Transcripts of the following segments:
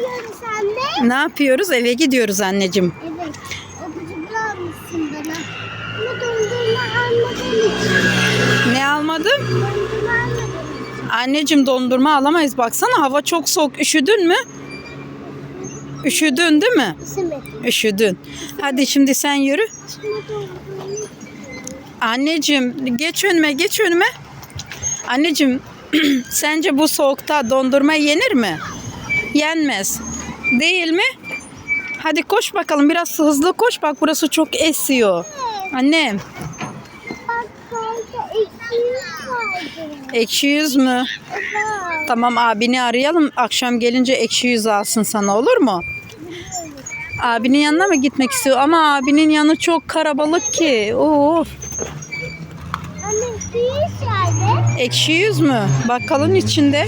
yapıyoruz anne? Ne yapıyoruz? Eve gidiyoruz anneciğim. Evet. Öpücük almışsın bana. Ama dondurma almadığın için. Ne almadım? Dondurma için. Anneciğim dondurma alamayız. Baksana hava çok soğuk. Üşüdün mü? Üşüdün değil mi? İsmet. Üşüdün. Hadi şimdi sen yürü. Anneciğim geç önüme geç önüme. Anneciğim sence bu soğukta dondurma yenir mi? Yenmez. Değil mi? Hadi koş bakalım biraz hızlı koş bak burası çok esiyor. Annem ekşi yüz mü? Tamam abini arayalım akşam gelince ekşi yüz alsın sana olur mu? Abinin yanına mı gitmek istiyor? Ama abinin yanı çok karabalık ki. Of. Yerde. Ekşi yüz mü? Bakkalın içinde.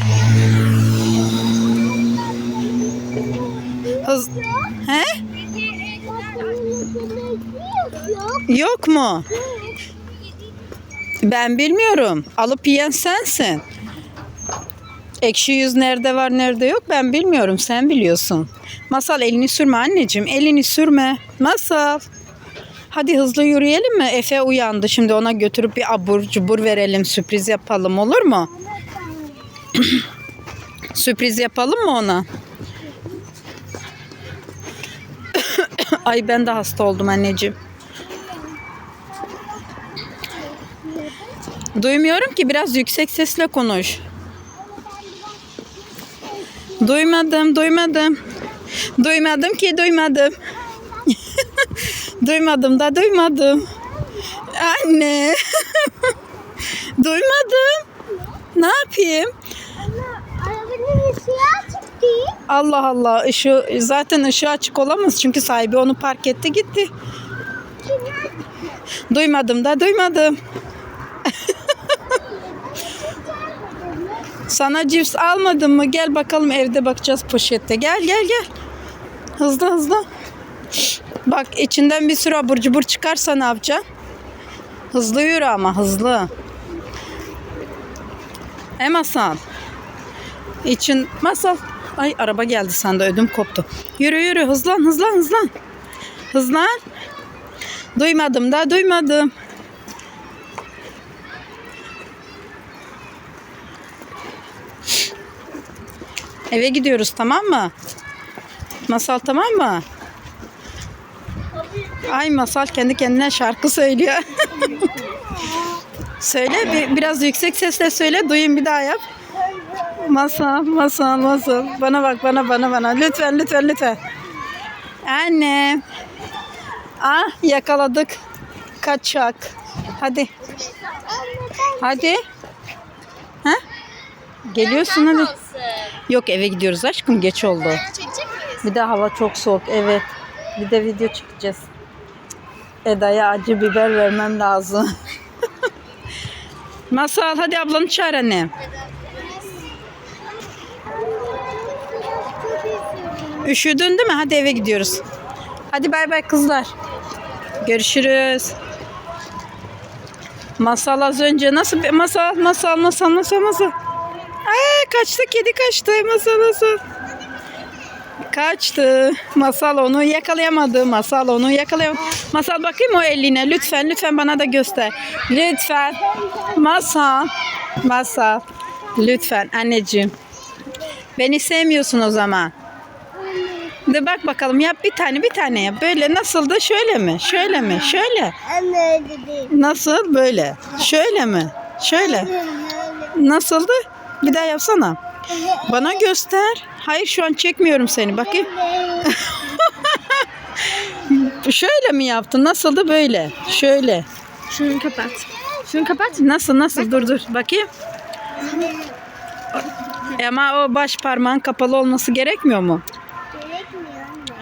Hız... He? Yok. Mu? Ben bilmiyorum. Alıp yiyen sensin. Ekşi yüz nerede var nerede yok ben bilmiyorum. Sen biliyorsun. Masal elini sürme anneciğim. Elini sürme. Masal. Hadi hızlı yürüyelim mi? Efe uyandı. Şimdi ona götürüp bir abur cubur verelim. Sürpriz yapalım olur mu? Sürpriz yapalım mı ona? Ay ben de hasta oldum anneciğim. Duymuyorum ki biraz yüksek sesle konuş. Duymadım, duymadım. Duymadım ki duymadım. duymadım da duymadım. Anne. duymadım. Ne yapayım? Ama arabanın ışığı açık Allah Allah ışığı zaten ışığı açık olamaz çünkü sahibi onu park etti gitti. Duymadım da duymadım. Sana cips almadım mı? Gel bakalım evde bakacağız poşette. Gel gel gel. Hızlı hızlı. Bak içinden bir sürü abur cubur çıkarsa ne yapacaksın? Hızlı yürü ama hızlı. E masal. İçin masal. Ay araba geldi sende ödüm koptu. Yürü yürü hızlan hızlan hızlan. Hızlan. Duymadım da duymadım. Eve gidiyoruz tamam mı? Masal tamam mı? Ay masal kendi kendine şarkı söylüyor. söyle bir, biraz yüksek sesle söyle duyayım bir daha yap. Masal, masal, masal. Bana bak, bana, bana, bana. Lütfen, lütfen, lütfen. Anne. Ah, yakaladık. Kaçak. Hadi. Hadi. Ha? Geliyorsun hadi. Yok eve gidiyoruz aşkım. Geç oldu. Bir de hava çok soğuk. Evet. Bir de video çekeceğiz. Eda'ya acı biber vermem lazım. Masal hadi ablanı çağır anne. Üşüdün değil mi? Hadi eve gidiyoruz. Hadi bay bay kızlar. Görüşürüz. Masal az önce nasıl masal masal masal masal masal. Aa, kaçtı kedi kaçtı masal masal. Kaçtı. Masal onu yakalayamadı. Masal onu yakalayamadı. Masal bakayım o eline. Lütfen lütfen bana da göster. Lütfen. Masal. Masal. Lütfen anneciğim. Beni sevmiyorsun o zaman. De bak bakalım yap bir tane bir tane yap. Böyle nasıldı? Şöyle mi? Şöyle mi? Şöyle. Anne öyle değil. Nasıl? Böyle. Şöyle mi? Şöyle. Nasıldı? Bir daha yapsana. Bana göster. Hayır şu an çekmiyorum seni. Bakayım. Şöyle mi yaptın? Nasıldı böyle? Şöyle. Şunu kapat. Şunu kapat. Nasıl nasıl? Dur dur. Bakayım. Ama o baş parmağın kapalı olması gerekmiyor mu?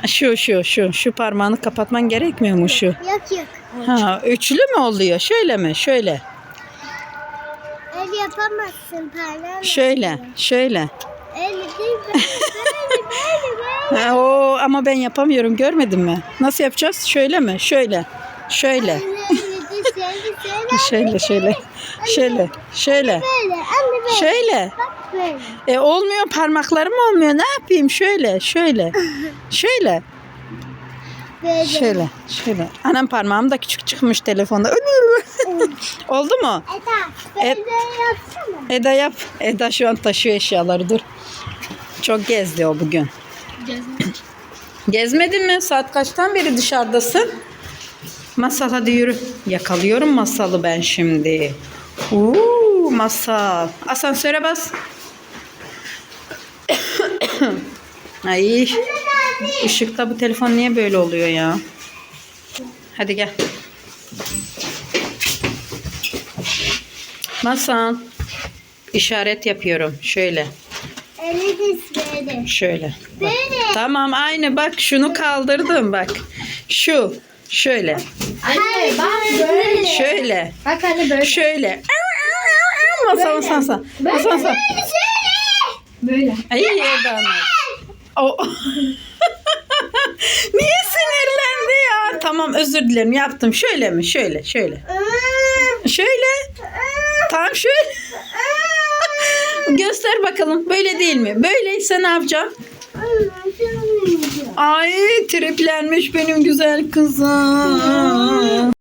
Şu şu şu şu parmağını kapatman gerekmiyor mu şu? Yok yok. Ha, üçlü mü oluyor? Şöyle mi? Şöyle. El yapamazsın parmağın. Şöyle. Şöyle. El değil böyle böyle böyle böyle. Ha, o ama ben yapamıyorum. Görmedin mi? Nasıl yapacağız? Şöyle mi? Şöyle. Şöyle. Öyle değil şöyle şöyle. Şöyle şöyle. Şöyle. Şöyle. Böyle anne böyle. Şöyle. Bak Böyle. E olmuyor parmaklarım olmuyor. Ne yapayım? Şöyle, şöyle. Şöyle, Böyle. şöyle, şöyle. Anam parmağım da küçük çıkmış telefonda. Oldu mu? Eda Et- böyle yapsana. Eda yap. Eda şu an taşıyor eşyaları dur. Çok gezdi o bugün. Gezmedin mi? Saat kaçtan beri dışarıdasın? Masal hadi yürü. Yakalıyorum masalı ben şimdi. Uuu masal. Asansöre bas. Ay. Işıkta bu telefon niye böyle oluyor ya? Hadi gel. Masal. İşaret yapıyorum. Şöyle. Şöyle. Böyle. Tamam aynı bak şunu kaldırdım bak. Şu. Şöyle. Anne bak böyle. Şöyle. Bak anne böyle. Şöyle. Masa masa masa. Masa masa. Böyle. Ay yedan. O. Niye sinirlendi ya? Tamam özür dilerim yaptım. Şöyle mi? Şöyle şöyle. Şöyle. Tamam şöyle. Göster bakalım. Böyle değil mi? Böyleyse ne yapacağım? Ay triplenmiş benim güzel kızım.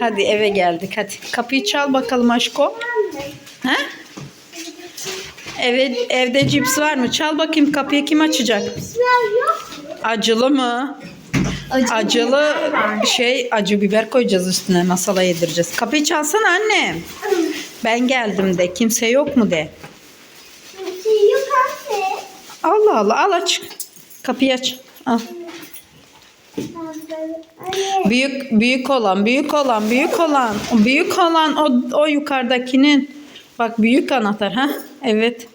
Hadi eve geldik hadi. Kapıyı çal bakalım aşko. Ha? Eve, evde cips var mı? Çal bakayım kapıyı kim açacak? Acılı mı? Acılı şey acı biber koyacağız üstüne masala yedireceğiz. Kapıyı çalsana anne. Ben geldim de kimse yok mu de. Allah Allah al aç. Kapıyı aç. Al. Büyük büyük olan, büyük olan, büyük olan, büyük olan o o yukarıdakinin. Bak büyük anahtar ha? Evet.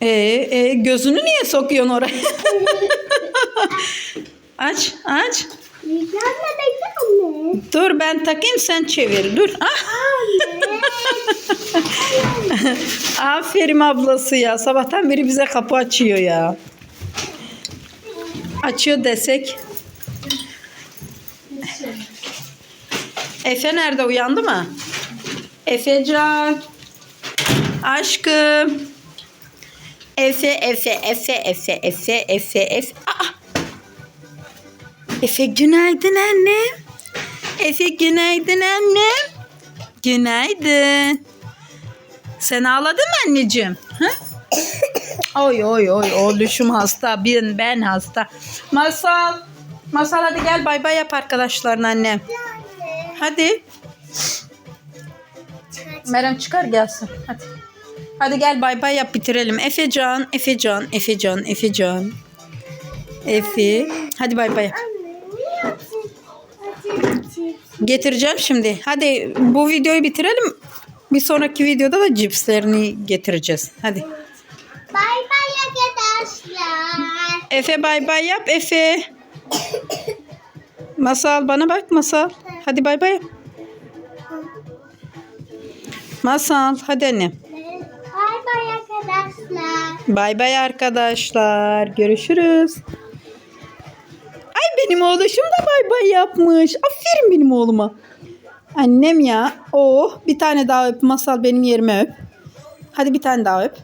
E, e, gözünü niye sokuyorsun oraya? aç, aç. Dur ben takayım sen çevir. Dur. Ah, aferin ablası ya. Sabahtan beri bize kapı açıyor ya. Açıyor desek. Efe nerede uyandı mı? Efecan. Aşkım. Efe, Efe, Efe, Efe, Efe, Efe, Efe. Aa! Efe günaydın anne. Efe günaydın anne. Günaydın. Sen ağladın mı anneciğim? Ha? oy oy oy oğluşum hasta. Ben, ben hasta. Masal. Masal hadi gel bay bay yap arkadaşlarına annem. Hadi. Meryem çıkar gelsin. Hadi. Hadi gel bay bay yap bitirelim. Efecan, Efecan, Efecan, Efecan. Efe. Hadi bay bay yap. Getireceğim şimdi. Hadi bu videoyu bitirelim. Bir sonraki videoda da cipslerini getireceğiz. Hadi. Bay bay arkadaşlar. Efe bay bay yap Efe. Masal bana bak Masal. Hadi bay bay yap. Masal hadi annem. Bay bay arkadaşlar. Bay bay arkadaşlar. Görüşürüz. Ay benim oğluşum da bay bay yapmış. Aferin benim oğluma. Annem ya. Oh bir tane daha öp. Masal benim yerime öp. Hadi bir tane daha öp.